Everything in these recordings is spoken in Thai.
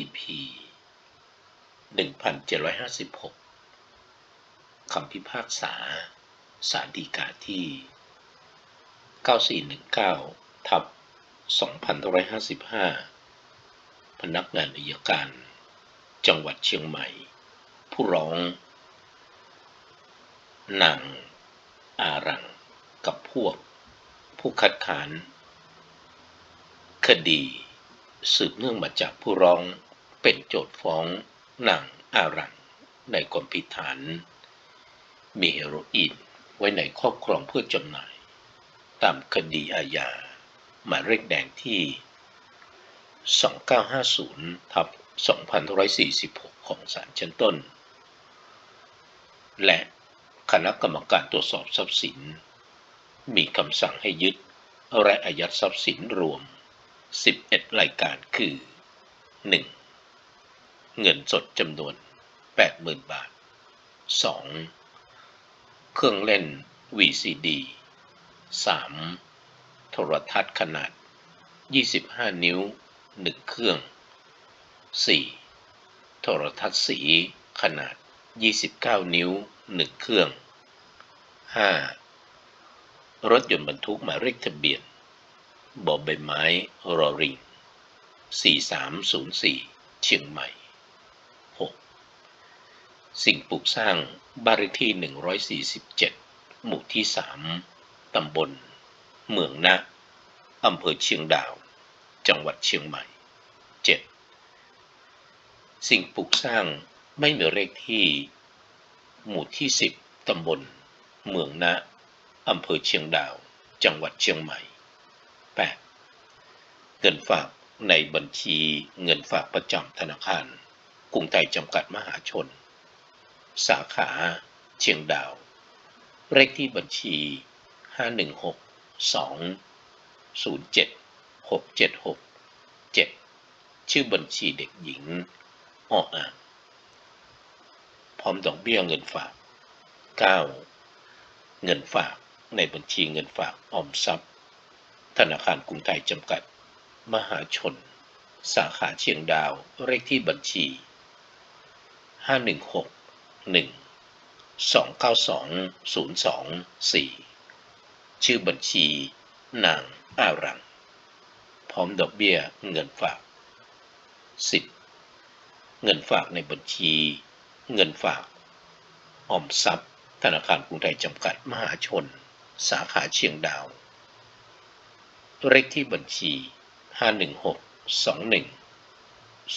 EP 1756 คำพิพากษา สารดีกาที่ 9419 ทับ 2555 พนักงานอัยการ จังหวัดเชียงใหม่ ผู้ร้อง นางอารัง กับพวก ผู้คัดค้าน คดีสืบเนื่องมาจากผู้ร้อง เป็นโจทย์ฟ้องนางอารังในความผิดฐาน มีเฮโรอีนไว้ในครอบครองเพื่อจำหน่าย ตามคดีอาญาหมายเลขแดงที่ 2950ทับ2546 ของศาลชั้นต้น และคณะกรรมการตรวจสอบทรัพย์สิน มีคำสั่งให้ยึดและอายัดทรัพย์สินรวม 11 รายการคือ 1. เงินสดจำนวน 80,000 บาท 2. เครื่องเล่น VCD 3. โทรทัศน์ขนาด 25 นิ้ว 1 เครื่อง 4. โทรทัศน์สีขนาด 29 นิ้ว 1 เครื่อง 5. รถยนต์บรรทุกหมายเลขทะเบียนบอใบไม้ รอริง 4304 เชียงใหม่ สิ่งปลูกสร้างบ้านเลขที่ 147 หมู่ที่ 3 ตำบล เมืองนะอำเภอเชียงดาว จังหวัดเชียงใหม่ 7. สิ่งปลูกสร้างไม่มีเลขที่ หมู่ที่ 10 ตำบล เมืองนะอำเภอเชียงดาว จังหวัดเชียงใหม่ 8. เงินฝากในบัญชีเงินฝากประจำธนาคารกรุงไทยจำกัดมหาชน สาขา เชียงดาว เลขที่บัญชี 516 2 07 676 7ชื่อบัญชีเด็กหญิงออ่างพร้อมดอกเบี้ยเงินฝาก 9. เงินฝากในบัญชีเงินฝากออมทรัพย์ ธนาคารกรุงไทยจำกัด มหาชน สาขาเชียงดาวเลขที่บัญชี 516 1 292 024 ชื่อบัญชี นางอารัง พร้อมดอกเบี้ยเงินฝาก 10. เงินฝากในบัญชี เงินฝากออมทรัพย์ ธนาคารกรุงไทยจำกัดมหาชน สาขาเชียงดาว เลขที่บัญชี 516 21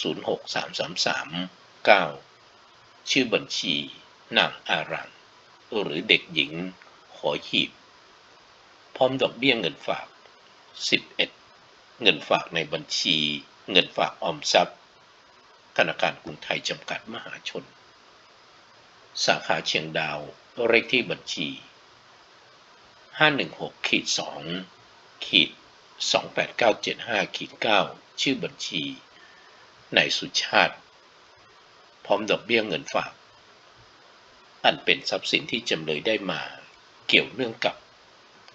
06333 9 ชื่อบัญชีนางอารังหรือเด็กหญิงขอหีบ พร้อมดอกเบี้ยเงินฝาก 11 เงินฝากในบัญชี เงินฝากออมทรัพย์ ธนาคารกรุงไทยจำกัดมหาชน สาขาเชียงดาวเลขที่บัญชี 516ขีด2ขีด28975ขีด9ชื่อบัญชีนายสุชาติ พร้อมดอกเบี้ยเงินฝาก อันเป็นทรัพย์สินที่จำเลยได้มาเกี่ยวเนื่องกับ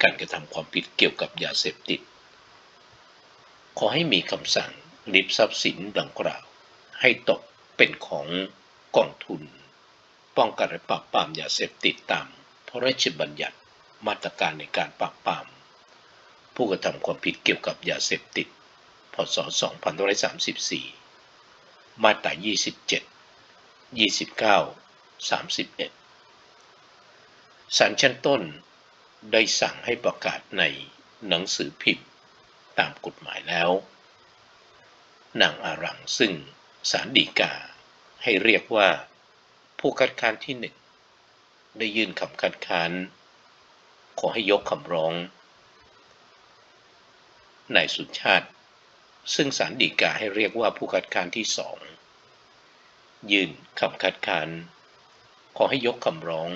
การกระทำความผิดเกี่ยวกับยาเสพติด ขอให้มีคำสั่งริบทรัพย์สินดังกล่าว ให้ตกเป็นของกองทุน ป้องกันและปราบปรามยาเสพติดตามพระราชบัญญัติมาตรการในการปราบปราม ผู้กระทำความผิดเกี่ยวกับยาเสพติด พศ 2534 มาตรา 27 29 31ศาลชั้นต้นได้สั่งให้ประกาศในหนังสือพิมพ์ตามกฎหมายแล้ว นางอารังซึ่งสารดีกาให้เรียกว่าผู้คัดค้านที่หนึ่งได้ยื่นคำคัดค้าน ขอให้ยกคำร้อง นายสุชาติ ซึ่งสารดีกาให้เรียกว่าผู้คัดค้านที่สอง ยื่นคำคัดค้าน ขอให้ยกคำร้อง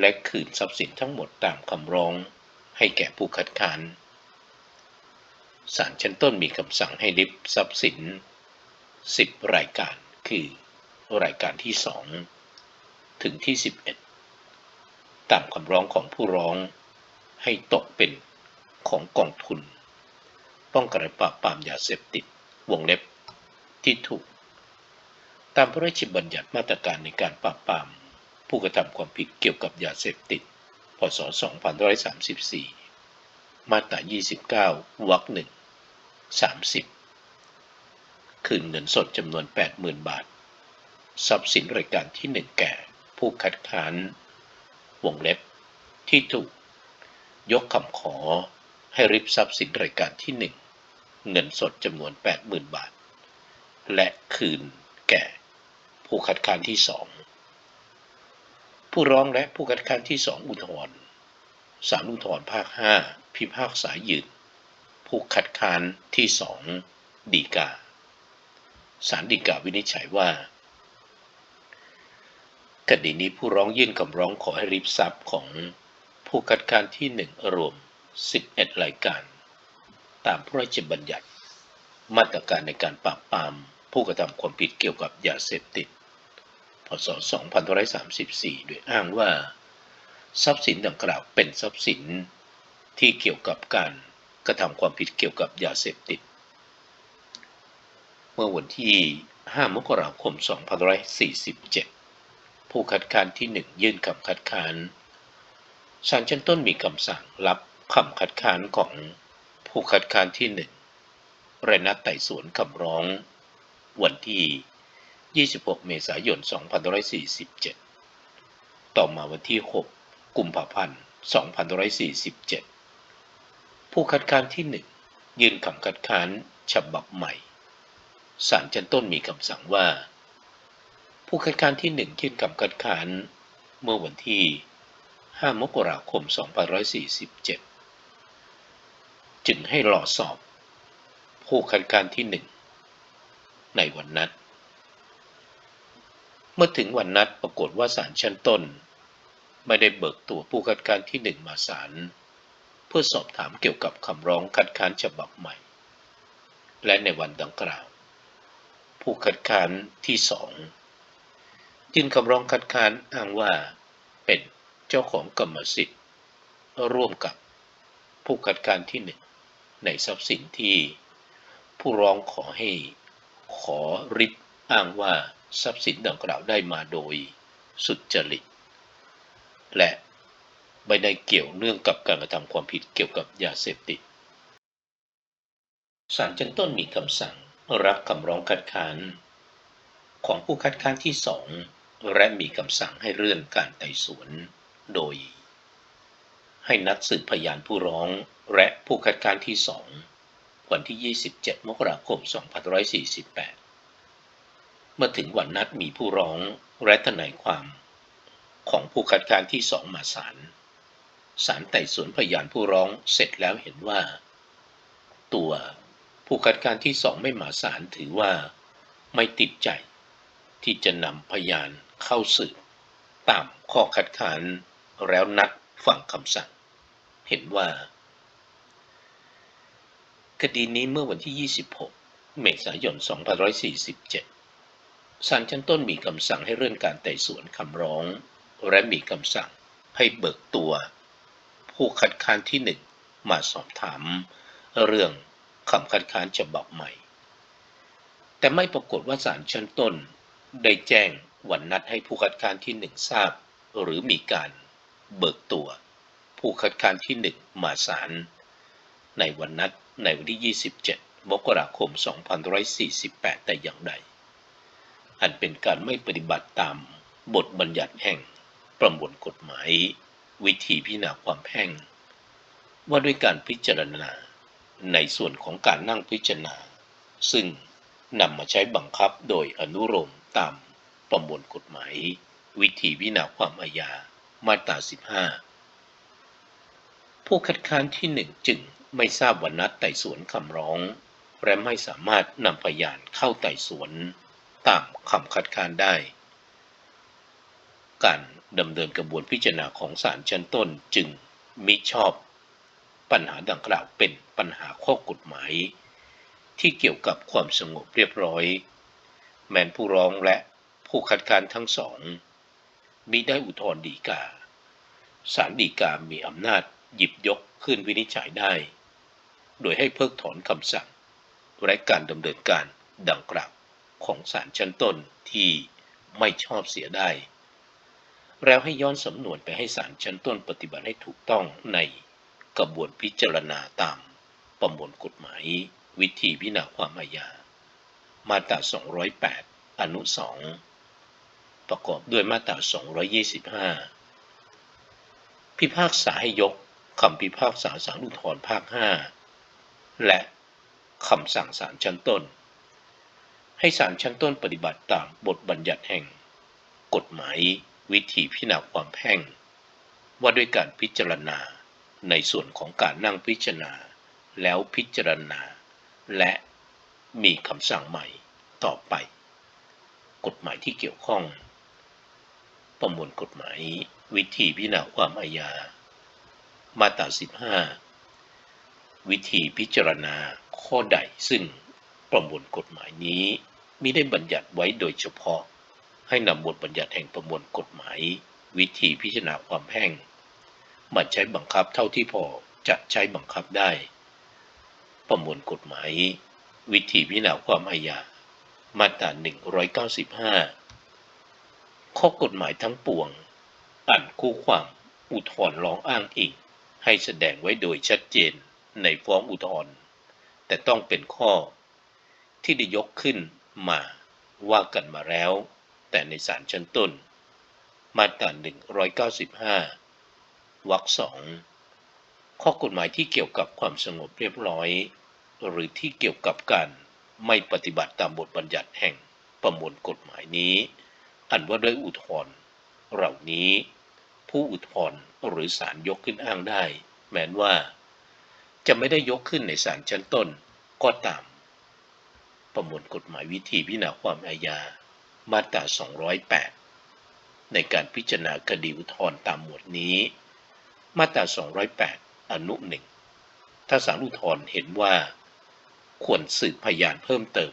และคืนทรัพย์สินทั้งหมดตามคำร้อง ให้แก่ผู้คัดค้านศาลชั้นต้นมีคำสั่งให้ริบทรัพย์สิน 10 รายการคือ รายการที่ 2 ถึงที่ 11 ตามคำร้องของผู้ร้องให้ตกเป็นของกองทุน ป้องกันและปราบปรามยาเสพติดวงเล็บที่ถูก ตามพระราชบัญญัติมาตรการในการปราบปราม ผู้กระทำความผิดเกี่ยวกับยาเสพติด พศ 2534 มาตรา 29 วรรคหนึ่ง30 คืนเงินสดจำนวน 80,000 บาท ทรัพย์สินรายการที่ 1 แก่ ผู้คัดค้าน วงเล็บ ที่ถูก ยกคำขอให้ริบทรัพย์สินรายการที่ 1 เงินสดจำนวน 80,000 บาท และคืนแก่ ผู้คัดค้านที่สองผู้ร้องและผู้คัดค้านที่สองอุทธรณ์ศาลอุทธรณ์ภาค5พิพากษายืนผู้คัดค้านที่สองดีกาศาลฎีกาวินิจฉัยว่าคดีนี้ผู้ร้องยื่นคำร้องขอให้ริบทรัพย์ของผู้คัดค้านที่หนึ่งรวม 11 รายการ ตามพระราชบัญญัติ มาตรการในการปราบปราม ผู้กระทำความผิดเกี่ยวกับยาเสพติด ศ2534 โดยอ้างว่า ทรัพย์สินดังกล่าวเป็นทรัพย์สินที่เกี่ยวกับการกระทำความผิดเกี่ยวกับยาเสพติด เมื่อวันที่ 5 มกราคม 2547 ผู้คัดค้านที่ 1 ยื่นคำคัดค้านศาลชั้นต้นมีคำสั่งรับคำคัดค้านของผู้คัดค้านที่1และนัดไต่สวนคำร้อง วันที่ 26 เมษายน 2547 ต่อมาวันที่ 6 กุมภาพันธ์ 2547 ผู้คัดค้านที่ 1 ยื่นคำคัดค้านฉบับใหม่ ศาลชั้นต้นมีคำสั่งว่า ผู้คัดค้านที่ 1 ยื่นคำคัดค้านเมื่อวันที่ 5 มกราคม 2547 จึงให้รอสอบ ผู้คัดค้านที่ 1 ในวันนัด เมื่อถึงวันนัดปรากฏว่าศาลชั้นต้น ไม่ได้เบิกตัวผู้คัดค้านที่หนึ่งมาศาลเพื่อสอบถามเกี่ยวกับคำร้องคัดค้านฉบับใหม่ และในวันดังกล่าว ผู้คัดค้านที่สองยื่นคำร้องคัดค้านอ้างว่าเป็นเจ้าของกรรมสิทธิ์ ร่วมกับผู้คัดค้านที่หนึ่งในทรัพย์สินที่ ผู้ร้องขอให้ขอริบอ้างว่า ทรัพย์สินดังกล่าวได้มาโดยสุจริต และไม่ได้เกี่ยวเนื่องกับการกระทำความผิดเกี่ยวกับยาเสพติดศาลชั้นต้นมีคำสั่งรับคำร้องคัดค้านของผู้คัดค้านที่สองและมีคำสั่งให้เลื่อนการไต่สวน โดย ให้นัดสืบพยานผู้ร้องและผู้คัดค้านที่สองวันที่ 27 มกราคม 2548 มื่อถึงวันนัดมีผู้ร้องและทนายความของผู้คัดการที่สองมาศาล ศาลไต่สวนพยานผู้ร้องเสร็จแล้วเห็นว่า ตัวผู้คัดการที่สองไม่มาศาลถือว่าไม่ติดใจ ที่จะนำพยานเข้าสืบตามข้อคัดค้านแล้วนัดฟังคำสั่ง เห็นว่า คดีนี้เมื่อวันที่ 26 เมษายน 2547 ศาลชั้นต้นมีคำสั่งให้เลื่อนการไต่สวนคำร้อง และมีคำสั่งให้เบิกตัว ผู้คัดค้านที่หนึ่งมาสอบถาม เรื่องคำคัดค้านฉบับใหม่ แต่ไม่ปรากฏว่าศาลชั้นต้น ได้แจ้งวันนัดให้ผู้คัดค้านที่หนึ่งทราบ หรือมีการเบิกตัว ผู้คัดค้านที่หนึ่งมาศาลในวันนัดในวันที่ 27 มกราคม 2548 แต่อย่างใด อันเป็นการไม่ปฏิบัติตามบทบัญญัติแห่งประมวลกฎหมาย วิธีพิจารณาความแพ่ง ว่าด้วยการพิจารณาในส่วนของการนั่งพิจารณา ซึ่งนำมาใช้บังคับโดยอนุโลมตามประมวลกฎหมาย วิธีพิจารณาความอาญามาตรา 15 ผู้คัดค้านที่หนึ่งจึงไม่ทราบวันนัดไต่สวนคำร้อง และไม่สามารถนำพยานเข้าไต่สวน ตามคำคัดค้านได้ การดำเนินกระบวนพิจารณาของศาลชั้นต้นจึงมิชอบ ปัญหาดังกล่าวเป็นปัญหาข้อกฎหมาย ที่เกี่ยวกับความสงบเรียบร้อย แม้นผู้ร้องและผู้คัดค้านทั้งสองมิได้อุทธรณ์ฎีกาศาลฎีกามีอำนาจหยิบยกขึ้นวินิจฉัยได้ โดยให้เพิกถอนคำสั่งและการดำเนินการดังกล่าว ของศาลชั้นต้นที่ไม่ชอบเสียได้ แล้วให้ย้อนสำนวนไปให้ศาลชั้นต้นปฏิบัติให้ถูกต้องในกระบวนพิจารณาตามประมวลกฎหมาย วิธีพิจารณาความอาญา มาตรา 208 อนุ 2 ประกอบด้วยมาตรา 225 พิพากษาให้ยกคำพิพากษาสารอุทธรภาค 5 และคำสั่งศาลชั้นต้น ให้ศาลชั้นต้นปฏิบัติตามบทบัญญัติแห่ง กฎหมายวิธีพิจารณาความแพ่ง ว่าด้วยการพิจารณาในส่วนของการนั่งพิจารณา แล้วพิจารณา และมีคำสั่งใหม่ต่อไป กฎหมายที่เกี่ยวข้อง ประมวลกฎหมายวิธีพิจารณาความอาญา มาตรา 15 วิธีพิจารณาข้อใดซึ่งประมวลกฎหมายนี้ มิได้บัญญัติไว้โดยเฉพาะ ให้นำบทบัญญัติแห่งประมวลกฎหมาย วิธีพิจารณาความแพ่งมาใช้บังคับเท่าที่พอจะใช้บังคับได้ ประมวลกฎหมาย วิธีพิจารณาความอาญามาตรา 195 ข้อกฎหมายทั้งปวงอ่านคู่ความอุทธรร้องอ้างอิงให้แสดงไว้โดยชัดเจนในฟ้องอุทธรณ์แต่ต้องเป็นข้อ ที่ได้ยกขึ้น มาว่ากันมาแล้ว แต่ในศาลชั้นต้น มาตรา195วรรคสองข้อกฎหมายที่เกี่ยวกับความสงบเรียบร้อย หรือที่เกี่ยวกับการไม่ปฏิบัติตามบทบัญญัติแห่งประมวลกฎหมายนี้ อันว่าด้วยอุทธรณ์เหล่านี้ ผู้อุทธรณ์หรือศาลยกขึ้นอ้างได้ แม้นว่า จะไม่ได้ยกขึ้นในศาลชั้นต้นก็ตาม ประมวลกฎหมายวิธีพิจารณาความอาญา มาตรา 208 ในการพิจารณาคดีอุทธรณ์ตามหมวดนี้ มาตรา 208 อนุหนึ่ง ถ้าศาลอุทธรณ์เห็นว่า ควรสืบพยานเพิ่มเติม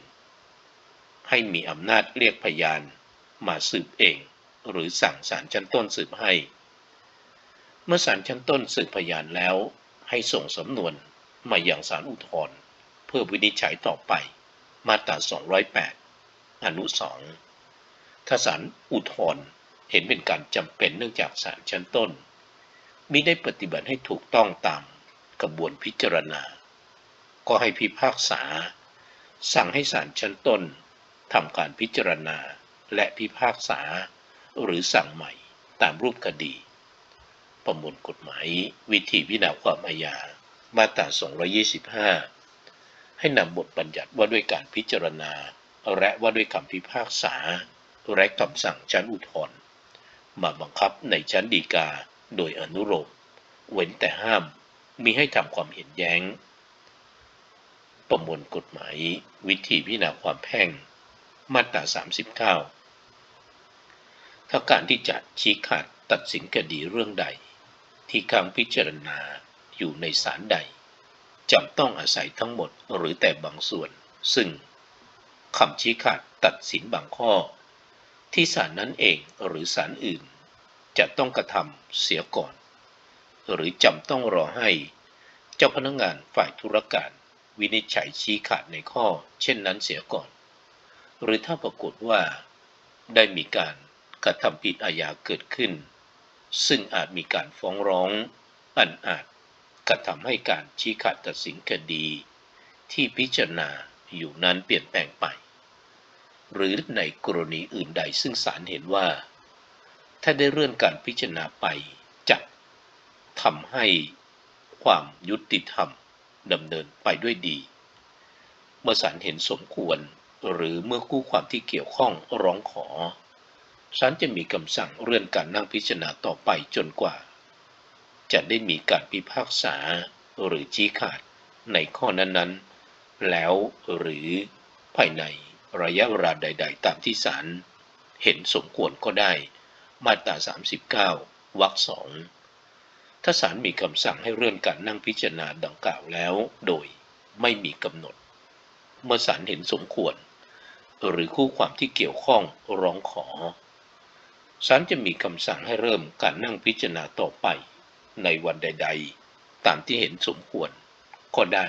ให้มีอำนาจเรียกพยานมาสืบเอง หรือสั่งศาลชั้นต้นสืบให้ เมื่อศาลชั้นต้นสืบพยานแล้ว ให้ส่งสำนวนมาอย่างศาลอุทธรณ์เพื่อวินิจฉัยต่อไป มาตรา 208 อนุ 2 ถ้าศาลอุทธรณ์เห็นเป็นการจำเป็นเนื่องจากศาลชั้นต้นมิได้ปฏิบัติให้ถูกต้องตามกระบวนพิจารณา ก็ให้พิพากษา สั่งให้ศาลชั้นต้นทำการพิจารณาและพิพากษา หรือสั่งใหม่ตามรูปคดี ประมวลกฎหมายวิธีพิจารณาความอาญามาตรา 225 ให้นำบทบัญญัติว่าด้วยการพิจารณา และว่าด้วยคำพิพากษา และคำสั่งชั้นอุทธรณ์มาบังคับในชั้นฎีกาโดยอนุโลมเว้นแต่ห้ามมีให้ทำความเห็นแย้ง ประมวลกฎหมายวิธีพิจารณาความแพ่ง มาตรา 39 ถ้าการที่จะชี้ขาดตัดสินคดีเรื่องใด ที่คำพิจารณาอยู่ในศาลใด จำต้องอาศัยทั้งหมดหรือแต่บางส่วน ซึ่งคำชี้ขาดตัดสินบางข้อ ที่ศาลนั้นเองหรือศาลอื่น จะต้องกระทำเสียก่อน หรือจำต้องรอให้ เจ้าพนักงานฝ่ายธุรการวินิจฉัยชี้ขาดในข้อ เช่นนั้นเสียก่อน หรือถ้าปรากฏว่า ได้มีการกระทำผิดอาญาเกิดขึ้น ซึ่งอาจมีการฟ้องร้อง อันอาจ กระทำให้การชี้ขาดตัดสินคดี ที่พิจารณาอยู่นั้นเปลี่ยนแปลงไป หรือในกรณีอื่นใดซึ่งศาลเห็นว่า ถ้าได้เลื่อนการพิจารณาไปจะทำให้ความยุติธรรมดำเนินไปด้วยดี เมื่อศาลเห็นสมควรหรือเมื่อคู่ความที่เกี่ยวข้องร้องขอศาลจะมีคำสั่งเลื่อนการนั่งพิจารณาต่อไปจนกว่า จะได้มีการพิพากษาหรือชี้ขาดในข้อนั้นๆ แล้วหรือภายในระยะเวลาใด ๆ ตามที่ศาลเห็นสมควรก็ได้ มาตรา 39 วรรคสองถ้าศาลมีคำสั่งให้เลื่อนการนั่งพิจารณาดังกล่าวแล้ว โดยไม่มีกำหนด เมื่อศาลเห็นสมควร หรือคู่ความที่เกี่ยวข้องร้องขอศาลจะมีคำสั่งให้เริ่มการนั่งพิจารณาต่อไป ในวันใด ๆ ตามที่เห็นสมควรก็ได้